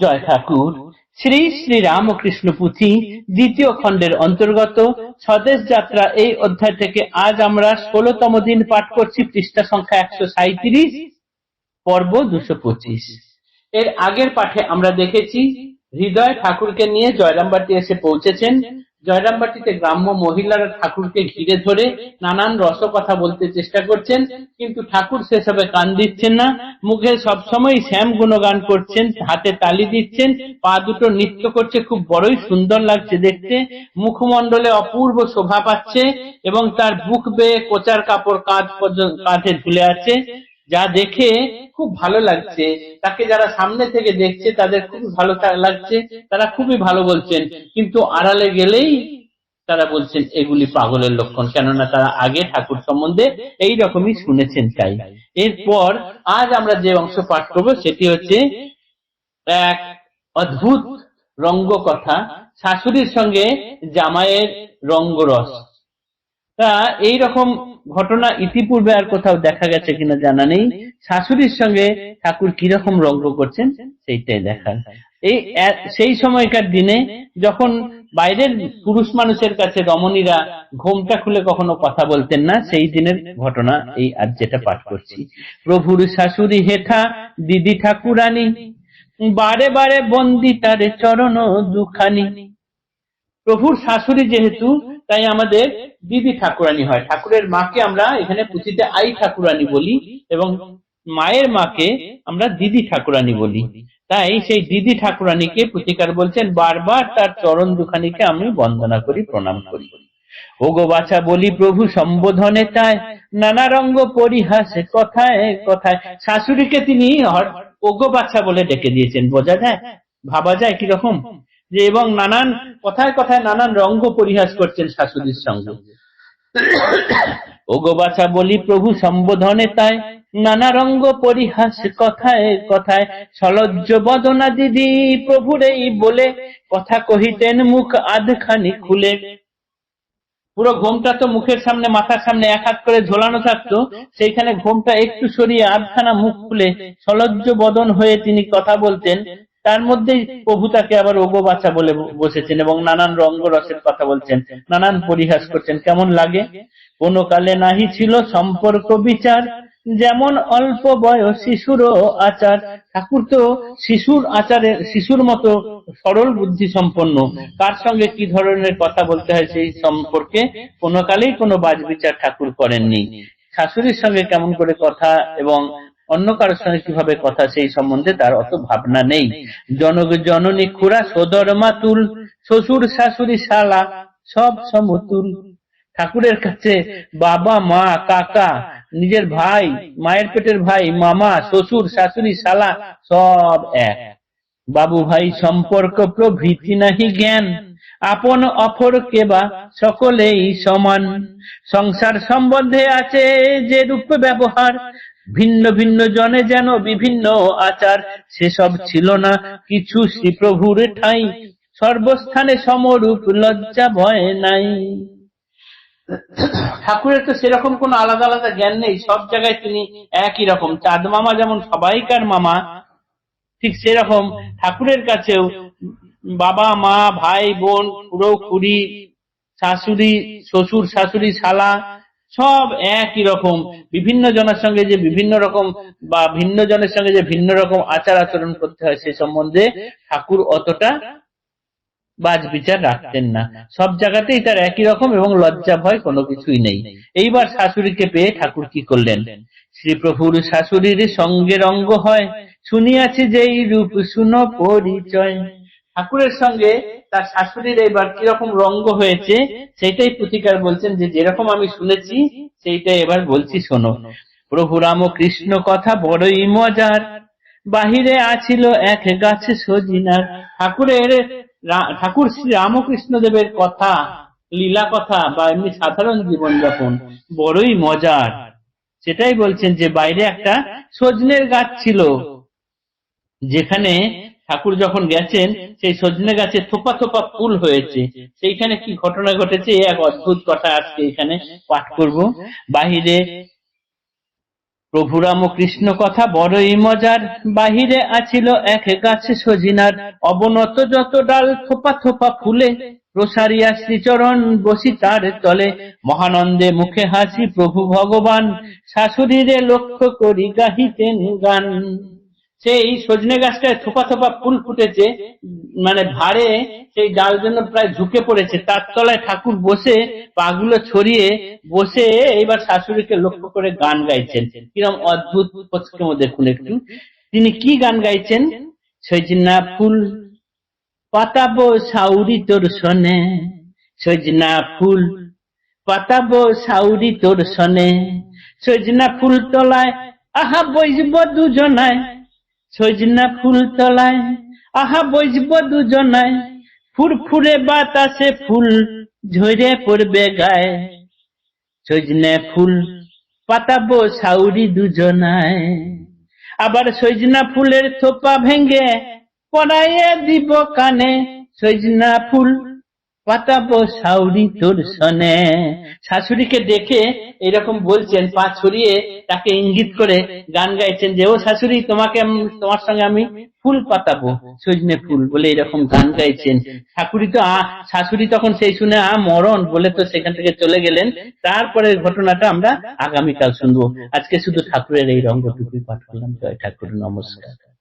জয় ঠাকুর। শ্রী শ্রী রামকৃষ্ণ পুঁথি দ্বিতীয় খণ্ডের অন্তর্গত স্বদেশ যাত্রা এই অধ্যায় থেকে আজ আমরা ষোলতম দিন পাঠ করছি পৃষ্ঠা সংখ্যা একশো সাঁত্রিশ পর্ব দুশো পঁচিশ। এর আগের পাঠে আমরা দেখেছি, হৃদয় ঠাকুরকে নিয়ে জয়রামবাটি এসে পৌঁছেছেন। জয়রামবাটিতে গ্রাম্য মহিলারা ঠাকুরকে ঘিরে ধরে নানান রসকথা বলতে চেষ্টা করছেন, কিন্তু ঠাকুর সেসবে কান দিচ্ছেন না। মুখে সবসময় শ্যাম গুণগান করছেন, হাতে তালি দিচ্ছেন, পা দুটো নৃত্য করছে, খুব বড়ই সুন্দর লাগছে দেখতে। মুখমণ্ডলে অপূর্ব শোভা পাচ্ছে এবং তার বুক বেয়ে কোচার কাপড় কাঁধ পর্যন্ত কাঁধে ঝুলে আছে। যা দেখে খুব ভালো লাগছে। তাকে যারা সামনে থেকে দেখছে, তাদের খুব ভালো লাগছে। তারা খুবই ভালো বলছেন। কিন্তু আড়ালে গেলেই তারা বলছেন, এগুলি পাগলের লক্ষণ। কেননা তারা আগে ঠাকুর সম্বন্ধে এই রকমই শুনেছেন তাই। এরপর আজ আমরা যে অংশ পাঠ করব, সেটি হচ্ছে এক অদ্ভুত রঙ্গ কথা শাশুড়ির সঙ্গে জামাইয়ের রঙ্গরস। তা এই রকম ঘটনা ইতিপূর্বে আর কোথাও দেখা গেছে কিনা জানা নেই। শাশুড়ির সঙ্গে ঠাকুর কীরকম রঙ্গ করছেন, সেইটাই দেখার। এই সেই সময়কার দিনে যখন বাইরের পুরুষ মানুষের কাছে রমণীরা ঘোমটা খুলে কখনো কথা বলতেন না, সেই দিনের ঘটনা এই আজ যেটা পাঠ করছি। প্রভুর শাশুড়ি হেঠা, দিদি ঠাকুরানী, বারে বারে বন্দি তারে চরণ দুখানি। প্রভুর শাশুড়ি যেহেতু তাই আমাদের দিদি ঠাকুরানী হয়। ঠাকুরের মাকে আমরা এখানে পুঁথিতে আই ঠাকুরানী বলি এবং মায়ের মাকে আমরা দিদি ঠাকুরানী বলি। তাই সেই দিদি ঠাকুরানীকে পুথিকার বলছেন, বারবার তার চরণ দুখানিকে আমি বন্দনা করি, প্রণাম করি। ওগো বাছা বলি, প্রভু সম্বোধনে তাই নানা রঙ্গ পরিহাসে কথায় কথায়। শাশুড়িকে তিনি ওগো বাছা বলে ডেকে দিয়েছেন। বোঝা যায়? ভাবা যায় কীরকম? যে এবং নানান কথায় কথায় নানান রঙ্গ পরিহাস করছেন শাশুড়ির সঙ্গে। ওগো বাছা বলি, প্রভু সম্বোধনে তাই নানা রঙ্গ পরিহাস কথায় কথায় সলজ্জ বদনা দিদি, প্রভুরেই বলে, কথা কহিতেন মুখ আধখানি খুলে। পুরো ঘোমটা তো মুখের সামনে, মাথার সামনে এক হাত করে ঝোলানো থাকতো, সেইখানে ঘোমটা একটু সরিয়ে আধখানা মুখ খুলে সলজ্জ বদন হয়ে তিনি কথা বলতেন তার মধ্যেই প্রভু তাকে আবার ওগো বাচ্চা বলে বসেছেন এবং নানান রঙ্গরসের কথা বলছেন, নানান পরিহাস করছেন। কেমন লাগে? কোন কালে নাহি ছিল সম্পর্ক বিচার, যেমন অল্প বয়স শিশুরও আচার। ঠাকুর তো শিশুর আচারের, শিশুর মতো সরল বুদ্ধি সম্পন্ন। কার সঙ্গে কি ধরনের কথা বলতে হয় সেই সম্পর্কে কোনো কালেই কোনো বাজ বিচার ঠাকুর করেননি। শাশুড়ির সঙ্গে কেমন করে কথা এবং অন্য কারোর সঙ্গে কীভাবে কথা সেই সম্বন্ধে তার অত ভাবনা নেই। জনক জননী খুড়া, সদর মাতুল, শ্বশুর শাশুড়ি শালা, সব সমতুল। ঠাকুরের কাছে বাবা, মা, কাকা, নিজের ভাই, মায়ের পেটের ভাই, মামা, শ্বশুর, শাশুড়ি, শালা, সব এক। বাবু ভাই, সম্পর্ক প্রভৃতি নাহি জ্ঞান। আপন অপর কেবা সকলেই সমান। সংসার সম্বন্ধে আছে যে রূপ ব্যবহার ভিন্ন ভিন্ন জনে যেন বিভিন্ন আচার, সেসব ছিল না। কিছু শ্রীপ্রভুর ঠাই, সর্বস্থানে সমরূপ লজ্জা ভয় নাই। ঠাকুরের তো সেরকম কোনো আলাদা আলাদা জ্ঞান নেই। সব জায়গায় তিনি একই রকম। চাঁদ মামা যেমন সবাইকার মামা, ঠিক সেরকম ঠাকুরের কাছেও বাবা, মা, ভাই, বোন খুড়ো খুড়ি, শাশুড়ি, শ্বশুর, শাশুড়ি, শালা সব একই রকম। বিভিন্ন জনের সঙ্গে যে বিভিন্ন রকম বা ভিন্ন জনের সঙ্গে যে ভিন্ন রকম আচার আচরণ করতে হয় সে সম্বন্ধে ঠাকুর অতটা বাজ বিচার রাখতেন না। সব জায়গাতেই তার একই রকম এবং লজ্জা ভয় কোনো কিছুই নেই। এইবার শাশুড়িকে পেয়ে ঠাকুর কি করলেন? শ্রীপ্রভুর শাশুড়ির সঙ্গে রঙ্গ হয়। শুনিয়াছি যে এই রূপ শুনো পরিচয়। ঠাকুরের সঙ্গে তার শাশুড়ির এবার কীরকম রঙ্গ হয়েছে, সেইটাই প্রতিকার বলছেন যে যেরকম আমি শুনেছি, সেইটাই এবার বলছি শোনো। প্রভু রাম কৃষ্ণ কথা বড়ই মজার। বাহিরে আছিল এক গাছে সজিনার। ঠাকুরের ঠাকুর শ্রী রামকৃষ্ণ দেবের কথা, লীলা কথা বা এমনি সাধারণ জীবনযাপন বড়ই মজার। সেটাই বলছেন যে বাইরে একটা সজনের গাছ ছিল, যেখানে ঠাকুর যখন গেছেন, সেই সজনে গাছে থোপা থোপা ফুল হয়েছে। সেইখানে কি ঘটনা ঘটেছে? এক অদ্ভুত কথা আজকে এখানে পাঠ করব। বাহিরে প্রভু রামকৃষ্ণ কথা বড়ই মজার। বাহিরে আছিল এক গাছে সজিনার। অবনত যত ডাল থোপা থোপা ফুলে, প্রসারিয়া শ্রীচরণ বসি তার তলে। মহানন্দে মুখে হাসি, প্রভু ভগবান, শাশুড়িরে লক্ষ্য করি গাহিতেন গান। সেই সজনে গাছটায় থোপা থোপা ফুল ফুটেছে মানে ভারে সেই ডাল জন্য প্রায় ঝুঁকে পড়েছে। তার তলায় ঠাকুর বসে, পাগুলো ছড়িয়ে বসে এইবার শাশুড়িকে লক্ষ্য করে গান গাইছেন। কিরম অদ্ভুত দেখুন একটু। তিনি কি গান গাইছেন? সজনা ফুল পাতাবো সাউরি তোর সনে সজনা ফুল পাতাবো সাউরি তোর সনে সজনা ফুল তলায় আহা বইজব দুজনায়। সজনা ফুল তলায়, আহা বইজব দুজনায়, ফুরফুরে বাতাসে ফুল ঝরে পড়বে গায়ে। সজনে ফুল পাতাবো সাউরি দুজনায়, আবার সজনা ফুলের থোপা ভেঙ্গে পড়াইয়ে দিব কানে। সজনা ফুল শাশুড়িকে এরকম বলছেন, পা ছড়িয়ে তাকে ইঙ্গিত করে গান গাইছেন যে, ও শাশুড়ি, তোমাকে তোমার সঙ্গে আমি ফুল পাতাবো, সজনে ফুল বলে এরকম গান গাইছেন। ঠাকুরি তো শাশুড়ি তখন সেই শুনে, আ, মরণ বলে তো সেখান থেকে চলে গেলেন। তারপরে ঘটনাটা আমরা আগামীকাল শুনব। আজকে শুধু ঠাকুরের এই রঙ্গটুকুই পাঠ করলাম। জয় ঠাকুর, নমস্কার।